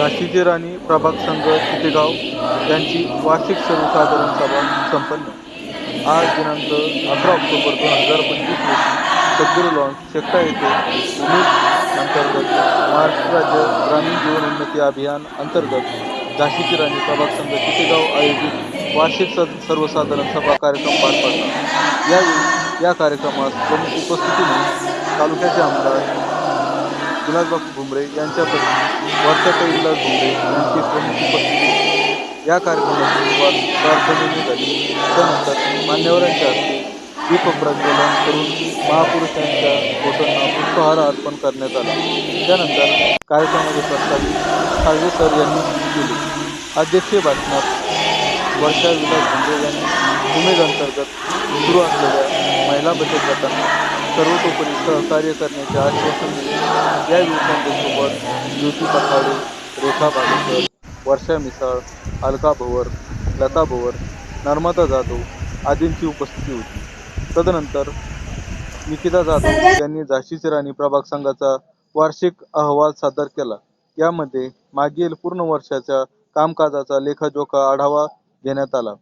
झाशीची राणी प्रभाग संघ चितेगाव यांची वार्षिक सर्वसाधारण सभा संपन्न. आज दिनांक अकरा ऑक्टोबर दोन हजार पंचवीस रोजी सद्गुरू लॉन्स शेकटा येथे उमेद अंतर्गत महाराष्ट्र राज्य ग्रामीण जीवन उन्नती अभियान अंतर्गत झाशीची राणी प्रभाग संघ चितेगाव आयोजित वार्षिक सर्वसाधारण सभा कार्यक्रम पार पडला. यावेळी या कार्यक्रमास प्रमुख उपस्थितीने तालुक्याचे आमदार विलासबापू भुमरे यांच्या पत्नी विलास भुमरे यांची प्रमुख उपस्थिती. या कार्यक्रमाची सुरुवात प्रार्थनेने झाली. त्यानंतर मान्यवरांच्या हस्ते दीप प्रज्वलन करून महापुरुषांच्या फोटोंना पुष्पहार अर्पण करण्यात आला. त्यानंतर कार्यक्रमाचे प्रस्तावित खाजगे सर यांनी केले. अध्यक्षीय भाषणात वर्षा विलास भुमरे यांनी उमेद अंतर्गत सुरू असलेल्या महिला बचत गटांना सर्वतोपरी सहकार्य करण्याचे आश्वासन दिले. यावेळी त्यांच्यासोबत ज्योती पखाडे रेखा बागेकर वर्षा मिसाळ अलका भवर लता भवर नर्मदा जाधव आदींची उपस्थिती होती. तदनंतर निकिता जाधव यांनी झाशीची राणी प्रभाग संघाचा वार्षिक अहवाल सादर केला. यामध्ये मागील पूर्ण वर्षाच्या कामकाजाचा लेखाजोखा आढावा घेण्यात आला.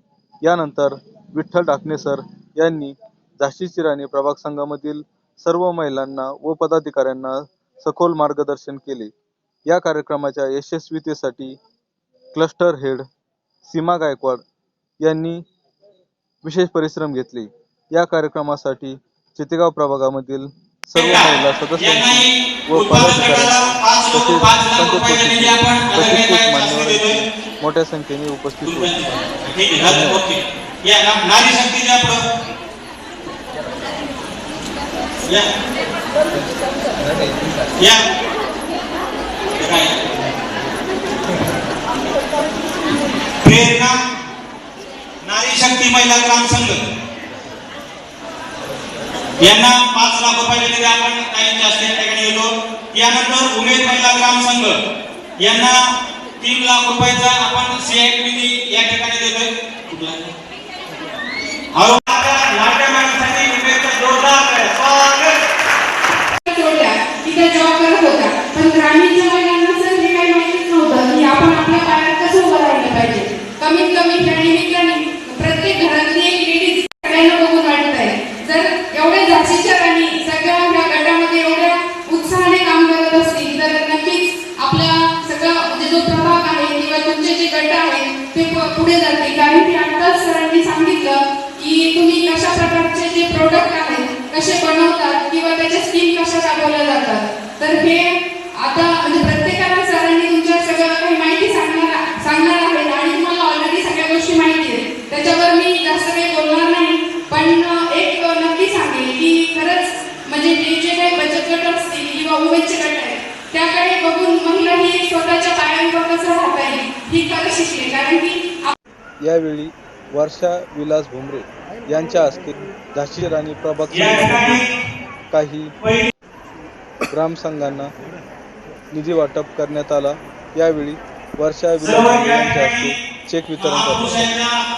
यानंतर विठ्ठल ढाकणे सर यांनी झाशीची राणी प्रभाग संघामधील सर्व महिलांना व पदाधिकाऱ्यांना सखोल मार्गदर्शन केले. या कार्यक्रमाच्या यशस्वीतेसाठी क्लस्टर हेड सीमा गायकवाड यांनी विशेष परिश्रम घेतले. या कार्यक्रमासाठी चितेगाव प्रभागामधील सर्व महिला सदस्यांची व पदाधिकाऱ्यांची तसेच पंचक्रोशीची प्रशिक्षित मान्यवरांची मोठ्या संख्येने उपस्थित होती. या ना- नारी शक्ती या प्रेरणा नारी शक्ती महिला ग्राम संघ यांना पाच लाख रुपये दिले आपण काही जास्त या ठिकाणी येतो यानंतर उमेद महिला ग्राम संघ यांना तीन लाख रुपयाचा आपण सीआयटी या ठिकाणी देतोय कुठला? ग्रामीणच्या महिलांना सर हे काही माहितीच नव्हतं की आपण आपल्या पायावर कसं उभं राहिलं पाहिजे. कमीत कमी त्या निमित्ताने प्रत्येक घरातली एक लेडीज सगळ्यांना बघून वाटत आहे. जर एवढ्या झाशीच्या राणी सगळ्या आपल्या गटामध्ये एवढ्या उत्साहाने काम करत असतील तर नक्कीच आपला सगळा म्हणजे जो प्रभाग आहे किंवा तुमचे जे गट आहेत ते पुढे जातील. कारण की आताच सरांनी सांगितलं की तुम्ही कशा प्रकारचे जे प्रोडक्ट आहेत कसे बनवतात किंवा त्याच्या स्कीम कशा राबवल्या जातात. तर हे आता म्हणजे प्रत्येकाला सरांनी तुमच्या काही माहिती सांगणार सांगणार आहेत आणि तुम्हाला ऑलरेडी सगळ्या गोष्टी माहिती आहेत. त्याच्यावर मी जास्त काही बोलणार नाही. पण एक नक्की सांगेल की खरंच म्हणजे हे जे काही बचत गट असतील किंवा उमेदचे गट आहेत त्याकडे बघून महिला ही स्वतःच्या पायांवर कसं राहता येईल. ही खरं शिकली. कारण की यावेळी वर्षा विलास भुमरे यांच्या हस्ते झाशी राणी प्रभाग काही ग्रामसंघांना निधी वाटप करण्यात आला. यावेळी वर्षा विलास भुमरे यांच्या हस्ते चेक वितरण करण्यात आले